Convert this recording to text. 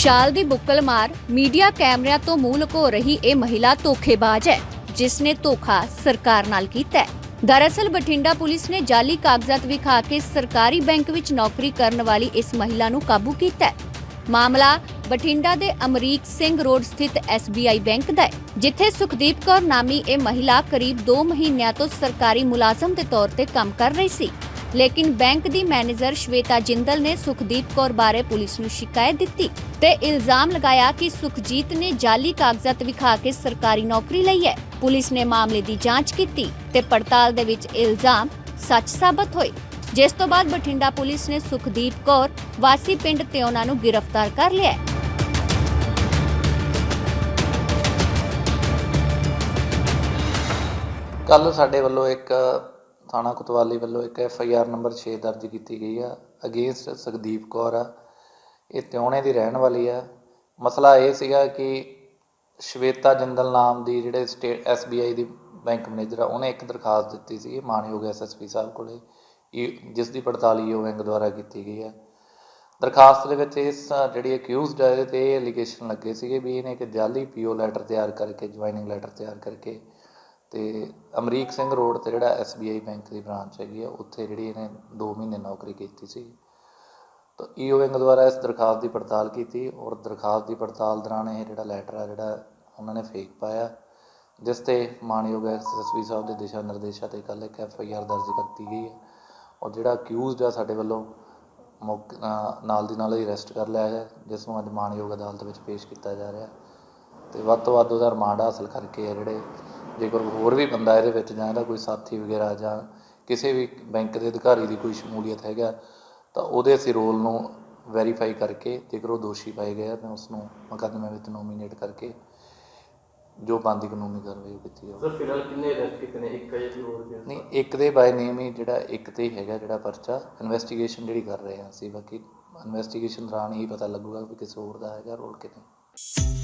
ਸ਼ਾਲ ਦੀ ਬੁੱਕਲ ਮਾਰ ਮੀਡੀਆ ਕੈਮਰਿਆਂ ਤੋਂ ਮੂੰਹ ਲੁਕੋ ਰਹੀ ਇਹ ਮਹਿਲਾ ਧੋਖੇਬਾਜ਼ ਹੈ, ਜਿਸ ਨੇ ਧੋਖਾ ਸਰਕਾਰ ਨਾਲ ਕੀਤਾ ਹੈ। ਦਰਅਸਲ ਬਠਿੰਡਾ ਪੁਲਿਸ ਨੇ ਜਾਲੀ ਕਾਗਜ਼ਾਤ ਵਿਖਾ ਕੇ ਸਰਕਾਰੀ ਬੈਂਕ ਵਿੱਚ ਨੌਕਰੀ ਕਰਨ ਵਾਲੀ ਇਸ ਮਹਿਲਾ ਨੂੰ ਕਾਬੂ ਕੀਤਾ ਹੈ। ਮਾਮਲਾ ਬਠਿੰਡਾ ਦੇ ਅਮਰੀਕ ਸਿੰਘ ਰੋਡ ਸਥਿਤ SBI ਬੈਂਕ ਦਾ ਹੈ, ਜਿੱਥੇ ਸੁਖਦੀਪ ਕੌਰ ਨਾਮੀ ਇਹ ਮਹਿਲਾ ਕਰੀਬ 2 ਮਹੀਨਿਆਂ ਤੋਂ ਸਰਕਾਰੀ ਮੁਲਾਜ਼ਮ ਦੇ ਤੌਰ ਤੇ ਕੰਮ ਕਰ ਰਹੀ ਸੀ। ਲੇਕਿਨ ਬੈਂਕ ਦੀ ਮੈਨੇਜਰ ਸ਼ਵੇਤਾ ਜਿੰਦਲ ਨੇ ਸੁਖਦੀਪ ਕੌਰ ਬਾਰੇ ਪੁਲਿਸ ਨੂੰ ਸ਼ਿਕਾਇਤ ਦਿੱਤੀ ਤੇ ਇਲਜ਼ਾਮ ਲਗਾਇਆ ਕਿ ਸੁਖਜੀਤ ਨੇ ਜਾਲੀ ਕਾਗਜ਼ਾਤ ਵਿਖਾ ਕੇ ਸਰਕਾਰੀ ਨੌਕਰੀ ਲਈ ਹੈ। ਪੁਲਿਸ ਨੇ ਮਾਮਲੇ ਦੀ ਜਾਂਚ ਕੀਤੀ ਤੇ ਪੜਤਾਲ ਦੇ ਵਿੱਚ ਇਲਜ਼ਾਮ ਸੱਚ ਸਾਬਤ ਹੋਏ। ਜਿਸ ਤੋਂ ਬਾਅਦ ਬਠਿੰਡਾ ਪੁਲਿਸ ਨੇ ਸੁਖਦੀਪ ਕੌਰ ਵਾਸੀ ਪਿੰਡ ਤੇ ਉਹਨਾਂ ਨੂੰ ਗ੍ਰਿਫਤਾਰ ਕਰ ਲਿਆ ਹੈ। ਕੱਲ ਸਾਡੇ ਵੱਲੋਂ ਇੱਕ ਥਾਣਾ ਕੁਤਵਾਲੀ ਵੱਲੋਂ ਇੱਕ ਐਫ ਆਈ ਆਰ ਨੰਬਰ 6 ਦਰਜ ਕੀਤੀ ਗਈ ਆ। ਅਗੇਂਸਟ ਸੁਖਦੀਪ ਕੌਰ ਆ। ਇਹ ਤਿਉਣੇ ਦੀ ਰਹਿਣ ਵਾਲੀ ਆ। ਮਸਲਾ ਇਹ ਸੀਗਾ ਕਿ ਸ਼ਵੇਤਾ ਜਿੰਦਲ ਨਾਮ ਦੀ ਜਿਹੜੇ ਸਟੇਟ ਐਸ ਬੀ ਆਈ ਦੀ ਬੈਂਕ ਮੈਨੇਜਰ ਆ, ਉਹਨੇ ਇੱਕ ਦਰਖਾਸਤ ਦਿੱਤੀ ਸੀ ਮਾਨਯੋਗ ਐਸ ਐਸ ਪੀ ਸਾਹਿਬ ਕੋਲੇ ਇਹ ਜਿਸ ਦੀ ਪੜਤਾਲ ਈਓ ਬੈਂਕ ਦੁਆਰਾ ਕੀਤੀ ਗਈ ਆ। ਦਰਖਾਸਤ ਦੇ ਵਿੱਚ ਇਸ ਜਿਹੜੀ ਅਕਿਊਜ਼ਡ ਹੈ ਇਹਦੇ ਤੇ ਇਹ ਐਲੀਗੇਸ਼ਨ ਲੱਗੇ ਸੀਗੇ ਵੀ ਇਹਨੇ ਇੱਕ ਜਾਲੀ ਪੀਓ ਲੈਟਰ ਤਿਆਰ ਕਰਕੇ ਜੁਆਇਨਿੰਗ ਲੈਟਰ ਤਿਆਰ ਕਰਕੇ ਅਤੇ ਅਮਰੀਕ ਸਿੰਘ ਰੋਡ ਤੇ ਜਿਹੜਾ ਐੱਸ ਬੀ ਆਈ ਬੈਂਕ ਦੀ ਬ੍ਰਾਂਚ ਹੈਗੀ ਆ, ਉੱਥੇ ਜਿਹੜੀ ਇਹਨੇ 2 ਮਹੀਨੇ ਨੌਕਰੀ ਕੀਤੀ ਸੀ। ਤਾਂ ਈਓ ਬੈਂਕ ਦੁਆਰਾ ਇਸ ਦਰਖਾਸਤ ਦੀ ਪੜਤਾਲ ਕੀਤੀ ਔਰ ਦਰਖਾਸਤ ਦੀ ਪੜਤਾਲ ਦੌਰਾਨ ਇਹ ਜਿਹੜਾ ਲੈਟਰ ਆ ਜਿਹੜਾ ਉਹਨਾਂ ਨੇ ਫੇਕ ਪਾਇਆ, ਜਿਸ ਤੇ ਮਾਨਯੋਗ ਐਸਐਸਪੀ ਸਾਹਿਬ ਦੇ ਦਿਸ਼ਾ ਨਿਰਦੇਸ਼ਾਂ ਤੇ ਕੱਲ ਇੱਕ ਐਫਆਈਆਰ ਦਰਜ ਕਰਤੀ ਗਈ ਹੈ ਔਰ ਜਿਹੜਾ ਅਕਿਊਜ਼ਡ ਆ ਸਾਡੇ ਵੱਲੋਂ ਮੌਕੇ ਨਾਲ ਦੀ ਨਾਲ ਹੀ ਅਰੈਸਟ ਕਰ ਲਿਆ ਹੈ ਜਿਸ ਨੂੰ ਅੱਜ ਮਾਨਯੋਗ ਅਦਾਲਤ ਵਿੱਚ ਪੇਸ਼ ਕੀਤਾ ਜਾ ਰਿਹਾ। ਤੇ ਵੱਧ ਤੋਂ ਵੱਧ ਉਹਦਾ ਰਿਮਾਂਡ ਹਾਸਲ ਕਰਕੇ ਜਿਹੜੇ ਜਿਹੜੇ ਜੇਕਰ ਹੋਰ ਵੀ ਬੰਦਾ ਇਹਦੇ ਵਿੱਚ ਜਾਂ ਇਹਦਾ ਕੋਈ ਸਾਥੀ ਵਗੈਰਾ ਜਾਂ ਕਿਸੇ ਵੀ ਬੈਂਕ ਦੇ ਅਧਿਕਾਰੀ ਦੀ ਕੋਈ ਸ਼ਮੂਲੀਅਤ ਹੈਗਾ ਤਾਂ ਉਹਦੇ ਅਸੀਂ ਰੋਲ ਨੂੰ ਵੈਰੀਫਾਈ ਕਰਕੇ ਜੇਕਰ ਉਹ ਦੋਸ਼ੀ ਪਾਏ ਗਏ ਆ ਤਾਂ ਉਸ ਨੂੰ ਮੁਕੱਦਮੇ ਵਿੱਚ ਨੋਮੀਨੇਟ ਕਰਕੇ ਜੋ ਬੰਦੀ ਕਾਨੂੰਨੀ ਕਾਰਵਾਈ ਕੀਤੀ ਜਾਵੇ ਸਰ ਫਿਲਹਾਲ ਕਿੰਨੇ ਅਰੈਸਟ ਕੀਤੇ ਨੇ? ਇੱਕ ਜਾਂ ਕੋਈ ਹੋਰ ਹੈ? ਨਹੀਂ ਇੱਕ ਦੇ ਬਾਈ ਨੇਮ ਹੀ ਜਿਹੜਾ ਇੱਕ ਤੇ ਹੀ ਹੈਗਾ ਜਿਹੜਾ ਪਰਚਾ। ਇਨਵੈਸਟੀਗੇਸ਼ਨ ਜਿਹੜੀ ਕਰ ਰਹੇ ਹਾਂ ਅਸੀਂ ਬਾਕੀ ਇਨਵੈਸਟੀਗੇਸ਼ਨ ਦੌਰਾਨ ਹੀ ਪਤਾ ਲੱਗੂਗਾ ਵੀ ਕਿਸੇ ਹੋਰ ਦਾ ਹੈਗਾ ਰੋਲ ਕਿ ਨਹੀਂ